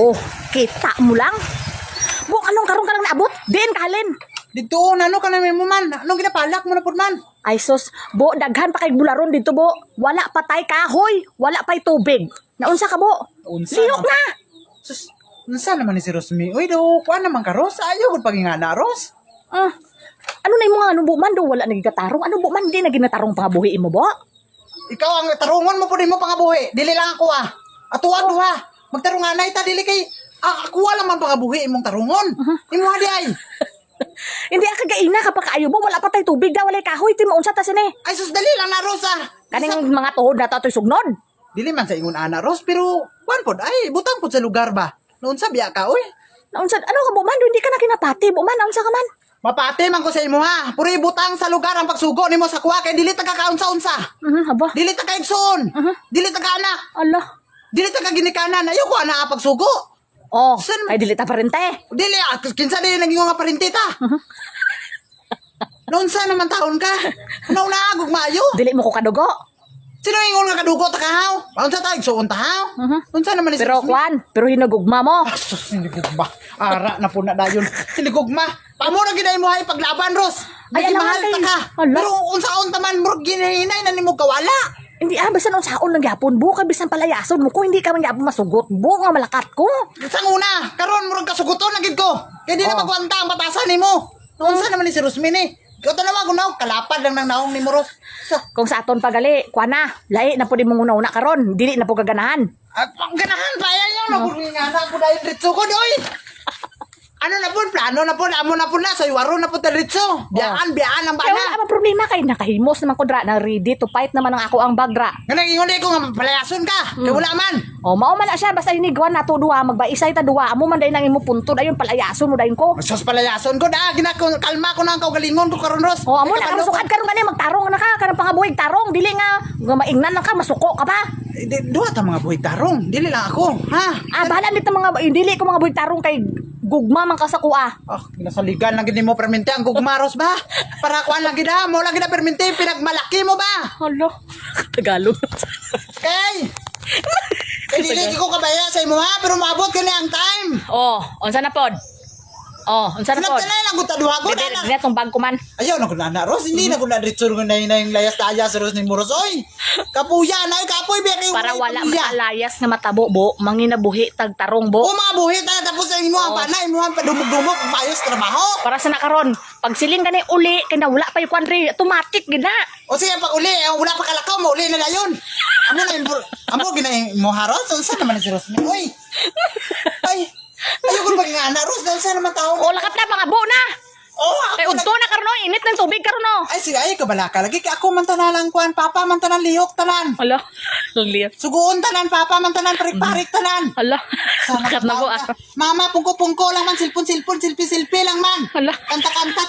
Oh, kita mo lang. Bu, anong karong ka lang naabot? Diin kalin. Dito, nano ka namin mo man. Anong ginapalak mo na po man? Ay sus, bo, daghan pa kay bularon dito, bo. Wala pa tay kahoy, wala pa'y tubig. Naunsa ka, bo? Unsa Lihok na? Sus, unsa naman ni si Rosmi? Uy, do, kuha naman ka, Ros. Ayaw, kung pagingana, Ros. Ah, ano na yung mga ano, bo man, do, wala nagigatarong. Ano, bo man, di na ginatarong pangabuhiin mo, bo? Ikaw ang tarungon mo po din mo pangabuhi. Dili lang ako ah. Atuan Oh. duha. Magtarungan na ita dili kay ah, ako lang man pangabuhi imong tarungon. Uh-huh. Imo di ay. Hindi ka gaina kapag kaayo, bo. Wala pa tay tubig, da, wala kahoy. Ti maunsa ta sini. Ay sus dali lang na Rosa. Kaning mga tuhod na to, sugnod. Dili man sa ingon ana Ros pero kuan pod ay butang pod sa lugar ba. Noon sa biya ka oy. Naunsa, ano ka, bo man, do, hindi ka na kinapati, bo man, naunsa ka man. Mapati man ko sa imo ha. Puri butang sa lugar ang pagsugo nimo sa kuha kay dili taga kaunsa-unsa. Mhm, haba. Dili taga igsoon. Uh-huh. Dili taga anak. Allah. Dili taga ginikanan. Ayaw ko ang pagsugo. Oh, Saan- ay dilita pa rin, te. Dili, ah, kinsa di naging nga parintita. Noon sa naman taon ka? Unaw na agog maayo. Dili mo ko kadugo. Sino yung nga kadugo ta kahaw? Paon sa tayong suon tahaw? Mhm. Noon sa naman ni Pero kwan, pero hinagugma mo. Ah, sus, sinigugma. Ara na po na dayon. Sinigugma. Pamo na ginay mo hay paglaban, Ros. Ay, Ay, alam mahal kay- ta ka. Ala. Pero unsaon taman mo ginahinay na nimo kawala. Hindi ah, basta nung saon ng yapon, bu, kay bisan palayason mo ko, hindi ka man yapon masugot, bu, nga malakat ko. Sa una, karon murag kasuguton na gid ko. Kaya di na Oh. magwanta ang batasan nimo. Noon sa naman ni si Rosmin eh. Ikaw tanawa ko na, kalapad lang ng naong ni Moros. Sa, Kung sa aton pagali, kwan na, lahi na po di mong una-una karon, dili na po gaganahan. At ang ganahan pa yan yung nabulingana ko dahil ritso ko doy. Ano na po, plano na po, amo na po na, sa iwaro na po ritso. Biyaan, biyaan ang Kaya bana. wala ang problema kay nakahimos naman ko dra, na ready to fight naman ang ako ang bagra. Nga naging ko nga palayason ka, kaya wala man. O, mao man na siya, basta inigwan na to duha, magbaisay ta duha, amo man dahil nang imo punto, dayon palayason mo dayon ko. Sos palayason ko na, ginako, kalma ko na ang kaugalingon ko karon ros. O, amo Ay, na, kapalo- kamusukad karon gani, magtarong na ka, kanang pangabuhig tarong, dili nga, nga maingnan na ka, masuko ka pa. Eh, di- Duha ta mga buhay tarong, dili lang ako, ha? Ah, bahala dito mga, yung dili ko mga buhig tarong kay gugma man ka sa kuha. Ah, kinasaligan lang gini mo permente ang gugmaros ba? Para kuan lang gida, mo lang gida permente, pinagmalaki mo ba? Hala, Tagalog. Kay! Kay dili ko kabaya sa imo ha, pero maabot ka na ang time. oh, unsa na pod? Oh, unsa na pod? Sinagtanay lang ko taduha ko Dili, na. dili tong bag man. Ayaw na ko na na Ros, hindi na ko na ritsur ko na yun na yung layas taya sa Ros ni Muros. Oy, kapuya na, kapoy, biya kayo Para wala makalayas nga matabo, bo, manginabuhi tag tarong, bo. O mga buhit na tapos sa imo ang Oo. pana, imo ang padumog-dumog, trabaho. Para sa nakaron, pag siling gani uli, kay na wala pa yung kwanri, automatic gina. O sige, pag uli, eh, wala pa kalakaw, mauli na dayon. Amo na amo ginay mo haros, saan naman si Ros ni? Oy, ayaw ko maging ana, Ros, dahil saan naman tao? O, lakat na, mga bo na. Oh, Kay ako udto na karon, no? init ng tubig karon, no? Ay, sige, ay, kabalaka. Lagi ka ako man tanan lang kuan, papa man tanan lihok tanan. Hala, liit. Suguon tanan, papa man tanan, parik-parik tanan. Hala, Sana lakat na tawag ah. Mama, pungko-pungko lang man, silpon-silpon, silpi-silpi lang man. Hala. Kanta-kanta,